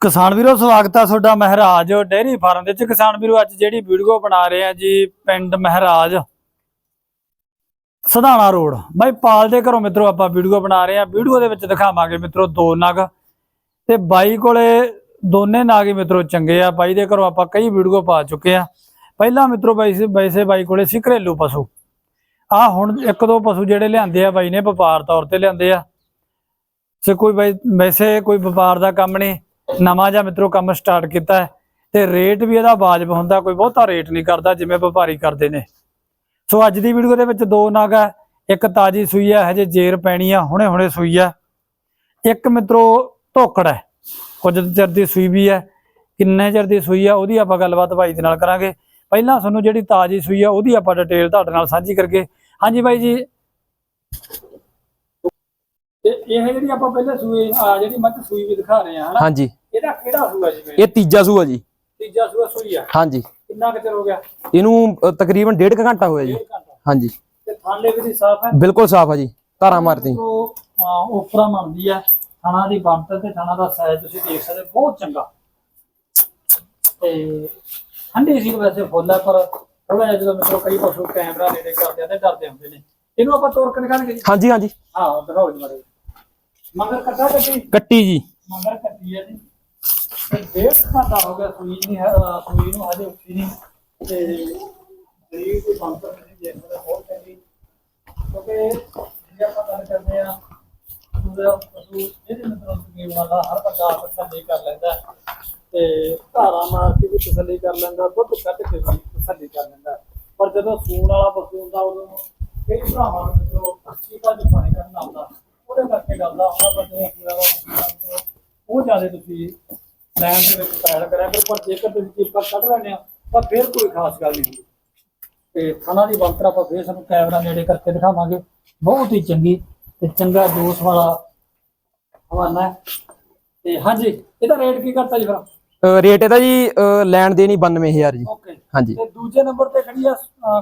ਕਿਸਾਨ ਵੀਰੋ, ਸਵਾਗਤ ਆ ਤੁਹਾਡਾ ਮਹਾਰਾਜ ਡੇਅਰੀ ਫਾਰਮ ਦੇ ਵਿੱਚ। ਕਿਸਾਨ ਵੀਰੋ, ਅੱਜ ਜਿਹੜੀ ਵੀਡੀਓ ਬਣਾ ਰਹੇ ਆ ਜੀ ਪਿੰਡ ਮਹਿਰਾਜ ਸਧਾਣਾ ਰੋਡ। ਬਾਈ, ਪਾਲ ਦੇ ਘਰੋਂ ਮਿੱਤਰੋ, ਆਪਾਂ ਵੀਡੀਓ ਬਣਾ ਰਹੇ ਆ। ਵੀਡੀਓ ਦੇ ਵਿੱਚ ਦਿਖਾਵਾਂਗੇ ਮਿੱਤਰੋ, ਦੋ ਨਗ। ਤੇ ਬਾਈ ਕੋਲੇ ਦੋਨੇ ਨਾਗ ਹੀ ਮਿੱਤਰੋ, ਚੰਗੇ ਆ। ਬਾਈ ਦੇ ਘਰੋਂ ਆਪਾਂ ਕਈ ਵੀਡੀਓ ਪਾ ਚੁੱਕੇ ਆ। ਪਹਿਲਾਂ ਮਿੱਤਰੋ, ਬਾਈ ਵੈਸੇ ਬਾਈ ਕੋਲੇ ਸੀ ਘਰੇਲੂ ਪਸ਼ੂ। ਆ ਹੁਣ ਇੱਕ ਦੋ ਪਸ਼ੂ ਜਿਹੜੇ ਲਿਆਂਦੇ ਆ ਬਾਈ ਨੇ, ਵਪਾਰ ਤੌਰ ਤੇ ਲਿਆਂਦੇ ਆ। ਸੇ ਕੋਈ ਬਾਈ, ਵੈਸੇ ਕੋਈ ਵਪਾਰ ਦਾ ਕੰਮ ਨਹੀਂ। ਨਵਾਂ ਜਿਹਾ ਮਿੱਤਰੋ ਕੰਮ ਸਟਾਰਟ ਕੀਤਾ ਹੈ ਤੇ ਰੇਟ ਵੀ ਇਹਦਾ ਵਾਜਬ ਹੁੰਦਾ ਕੋਈ ਬਹੁਤਾ ਰੇਟ ਨਹੀਂ ਕਰਦਾ ਜਿਵੇਂ ਵਪਾਰੀ ਕਰਦੇ ਨੇ। ਸੋ ਅੱਜ ਦੀ ਵੀਡੀਓ ਦੇ ਵਿੱਚ ਦੋ ਨਾਗ ਹੈ ਇੱਕ ਤਾਜੀ ਸੂਈ ਹੈ ਹਜੇ ਜੇਰ ਪੈਣੀ ਆ ਹੁਣੇ ਹੁਣੇ ਸੂਈ ਹੈ। ਇੱਕ ਮਿੱਤਰੋ ਧੋਕੜ ਹੈ ਕੁਝ ਚਿਰ ਦੀ ਸੂਈ ਵੀ ਹੈ ਕਿੰਨੇ ਚਿਰ ਦੀ ਸੂਈ ਆ ਉਹਦੀ ਆਪਾਂ ਗੱਲਬਾਤ ਭਾਈ ਦੇ ਨਾਲ ਕਰਾਂਗੇ। ਪਹਿਲਾਂ ਤੁਹਾਨੂੰ ਜਿਹੜੀ ਤਾਜੀ ਸੂਈ ਆ ਉਹਦੀ ਆਪਾਂ ਡਿਟੇਲ ਤੁਹਾਡੇ ਨਾਲ ਸਾਂਝੀ ਕਰਕੇ ਹਾਂਜੀ ਬਾਈ ਜੀ। ਇਹ ਜਿਹੜੀ ਆਪਾਂ ਪਹਿਲੇ ਸੂਈ ਆ ਜਿਹੜੀ ਮੱਝ ਸੂਈ ਵੀ ਦਿਖਾ ਰਹੇ ਆ ਹਨਾ? ਹਾਂਜੀ। ਇਹਦਾ ਕਿਹੜਾ ਸੂਆ ਜੀ ਇਹ ਤੀਜਾ ਸੂਆ ਜੀ। ਤੀਜਾ ਸੂਆ ਸੂਈ ਆ? ਹਾਂਜੀ। ਕਿੰਨਾ ਕੁ ਚਿਰ ਹੋ ਗਿਆ? ਇਹਨੂੰ ਅ, ਤਕਰੀਬਨ ਡੇਢ ਕੁ ਘੰਟਾ ਹੋਇਆ ਜੀ। ਘੰਟਾ। ਹਾਂਜੀ। ਤੇ ਥਾਲੇ ਵੀ ਸਾਫ਼ ਹੈ? ਬਿਲਕੁਲ ਸਾਫ਼ ਆ ਜੀ। ਧਾਰਾਂ ਮਾਰਦੀ। ਉਹ ਉਪਰਾ ਮੰਨਦੀ ਆ। ਥਾਣਾ ਦੀ ਬਣਤਰ ਤੇ ਥਾਣਾ ਦਾ ਸਾਈਜ਼ ਤੁਸੀਂ ਦੇਖ ਸਕਦੇ ਹੋ, ਬਹੁਤ ਚੰਗਾ। ਤੇ ਠੰਡੀ ਸੀ ਵੈਸੇ ਫੁੱਲ ਪਰ ਥੋੜਾ ਜਿਹਾ ਜਦੋਂ ਮਿੱਤਰੋ ਕਈ ਪਸ਼ੂ ਕੈਮਰਾ ਨੇੜੇ ਕਰਦੇ ਆ ਤੇ ਡਰਦੇ ਹੁੰਦੇ ਨੇ। ਇਹਨੂੰ ਆਪਾਂ ਤੋੜ ਕੇ ਦਿਖਾਣਗੇ ਜੀ। ਹਾਂਜੀ ਹਾਂਜੀ। ਹਾਂ ਦਿਖਾਓ ਜੀ ਮਾਰੇ ਮਗਰ ਕੱਟਾ ਕੱਟੀ ਕੱਟੀ ਜੀ। ਮਗਰ ਕੱਟੀ ਹੈ ਜੀ। ਡੇਢ ਘੰਟਾ ਹੋ ਗਿਆ ਸੂਈ ਨਹੀਂ ਹੈ, ਅਹ ਨੂੰ ਹਜੇ ਉੱਠੀ ਨਹੀਂ। ਤੇ ਜਿਹੜੀ ਕੋਈ ਬੰਪਰ ਨਹੀਂ ਦੇਖਦਾ ਬਹੁਤ ਚੰਗੀ ਕਿਉਂਕਿ ਜੇ ਆਪਾਂ ਗੱਲ ਕਰਦੇ ਆ ਪੂਰਾ ਪਸ਼ੂ ਇਹਦੇ ਮਤਲਬ ਤਕਰੀਬਨ ਵਾਲਾ ਹਰ ਬੰਦਾ ਆਪ ਤਸੱਲੀ ਕਰ ਲੈਂਦਾ ਤੇ ਧਾਰਾ ਮਾਰ ਕੇ ਵੀ ਤਸੱਲੀ ਕਰ ਲੈਂਦਾ, ਦੁੱਧ ਕੱਢ ਕੇ ਵੀ ਤਸੱਲੀ ਕਰ ਲੈਂਦਾ ਪਰ ਜਦੋਂ ਸੂਣ ਵਾਲਾ ਪਸ਼ੂ ਹੁੰਦਾ, ਉਦੋਂ ਕਈ ਭਰਾਵਾਂ ਨੂੰ ਜਦੋਂ ਅੱਛੀ ਭਾਜ ਪਾਣੀ ਕਰਨਾ ਹੁੰਦਾ ਉਹਦੇ ਕਰਕੇ ਗੱਲ ਹੁੰਦਾ, ਪਰ ਬੰਦੇ ਸੂਣ ਵਾਲਾ ਉਹ ਜ਼ਿਆਦਾ ਤੁਸੀਂ ਲੈਣ ਦੇ ਵਿੱਚ ਪੈਰ ਕਰਿਆ ਕਰੋ ਪਰ ਜੇਕਰ ਤੁਸੀਂ ਚੀਪਾ ਕੱਢ ਲੈਂਦੇ ਆ ਤਾਂ ਫਿਰ ਕੋਈ ਖਾਸ ਗੱਲ ਨਹੀਂ ਹੁੰਦੀ। ਤੇ ਥਣਾ ਦੀ ਬੰਤਰ ਆਪਾਂ ਫੇਰ ਸਾਨੂੰ ਕੈਮਰਾ ਨੇੜੇ ਕਰਕੇ ਦਿਖਾਵਾਂਗੇ। ਬਹੁਤ ਹੀ ਚੰਗੀ ਤੇ ਚੰਗਾ ਜੋਸ਼ ਵਾਲਾ ਹਵਾਨਾ ਤੇ ਹਾਂਜੀ ਇਹਦਾ ਰੇਟ ਕੀ ਕਰਤਾ ਜੀ ਫਿਰ? ਰੇਟ ਇਹਦਾ ਜੀ ਲੈਣ ਦੇ ਨਹੀਂ 92000 ਜੀ। ਓਕੇ ਹਾਂਜੀ। ਤੇ ਦੂਜੇ ਨੰਬਰ ਤੇ ਖੜੀ ਆ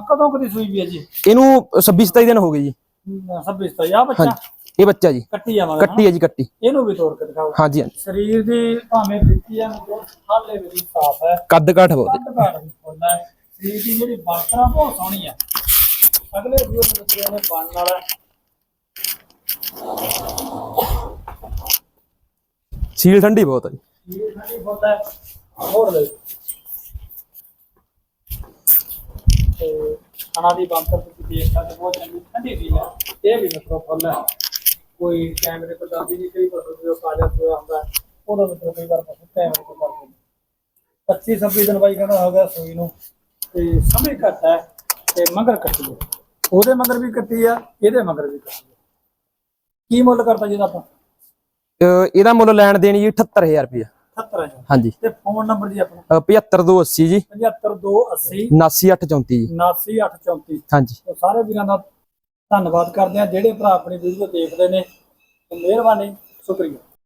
ਕਦੋਂ ਕਦੀ ਸੂਈ ਵੀ ਹੈ ਜੀ? ਇਹਨੂੰ 26 27 ਦਿਨ ਹੋ ਗਏ ਜੀ। 26 ਤੋਂ ਆ ਬੱਚਾ? ਹਾਂਜੀ। ਇਹ ਬੱਚਾ ਜੀ। ਕੱਟੀ ਆਵਾਂਗਾ ਕੱਟੀ ਹੈ ਜੀ ਕੱਟੀ। ਇਹਨੂੰ ਵੀ ਤੋੜ ਕੇ ਦਿਖਾਓ। ਹਾਂਜੀ ਹਾਂਜੀ। ਸਰੀਰ ਦੀ ਭਾਵੇਂ ਦਿੱਤੀ ਆ ਮਤਲਬ ਹਾਲੇ ਵੀ ਸਾਫ਼ ਹੈ। ਕੱਦ ਕਾਠ ਬਹੁਤ ਕੱਦ ਘਾਟ ਵੀ ਹੁੰਦਾ ਹੈ। ਸਰੀਰ ਦੀ ਜਿਹੜੀ ਬਾਤਰਾ ਬਹੁਤ ਸੋਹਣੀ ਹੈ। ਅਗਲੇ ਵਾਲਾ ਹੈ। ਸੀਲ ਠੰਡੀ ਬਹੁਤ ਆ ਜੀ। ਇਹ ਠੰਡੀ ਹੁੰਦਾ ਹੈ। ਹੋਰ ਤੇ ਖਾਣਾ ਦੀ ਬੰਤਰ ਤੁਸੀਂ ਦੇਖ ਸਕਦੇ ਬਹੁਤ ਚੰਗੀ ਠੰਡੀ ਸੀ ਹੈ ਇਹ ਵੀ ਮਤਲਬ ਫੁੱਲ ਹੈ। ਕੋਈ ਕੈਮਰੇ ਤੋਂ ਡਰਦੀ ਨਹੀਂ ਕਈ ਪਸੂ ਜੋ ਕਾਜਾ ਹੋਇਆ ਹੁੰਦਾ ਹੈ, ਉਹਦਾ ਮਤਲਬ ਕਈ ਵਾਰ ਪਸੂ ਕੈਮਰੇ ਤੋਂ ਡਰਦੇ 25 26 ਦਿਨ ਬਾਈ ਕਹਿੰਦਾ ਹੋ ਗਿਆ ਸੂਈ ਨੂੰ ਤੇ ਸਮੇਂ ਘੱਟ ਹੈ ਤੇ ਮਗਰ ਕੱਟੀ ਹੈ। ਉਹਦੇ ਮਗਰ ਵੀ ਕੱਟੀ ਆ ਇਹਦੇ ਮਗਰ ਵੀ ਕੱਟੀ ਆ। ਕੀ ਮੁੱਲ ਕਰਤਾ ਜੀ ਦਾ ਆਪਾਂ? ਇਹਦਾ ਮੁੱਲ ਲੈਣ ਦੇਣ ਜੀ 78000 ਰੁਪਏ 70000 ਹਾਂਜੀ। ਤੇ ਫੋਨ ਨੰਬਰ ਜੀ ਆਪਣਾ? ਅ, 75280 ਜੀ। 75280 79834 ਜੀ। 79834 ਹਾਂਜੀ। ਸਾਰੇ ਵੀਰਾਂ ਦਾ ਧੰਨਵਾਦ ਕਰਦੇ ਆ ਜਿਹੜੇ ਭਰਾ ਆਪਣੀ ਵੀਡੀਓ ਦੇਖਦੇ ਨੇ ਮਿਹਰਬਾਨੀ। ਸ਼ੁਕਰੀਆ।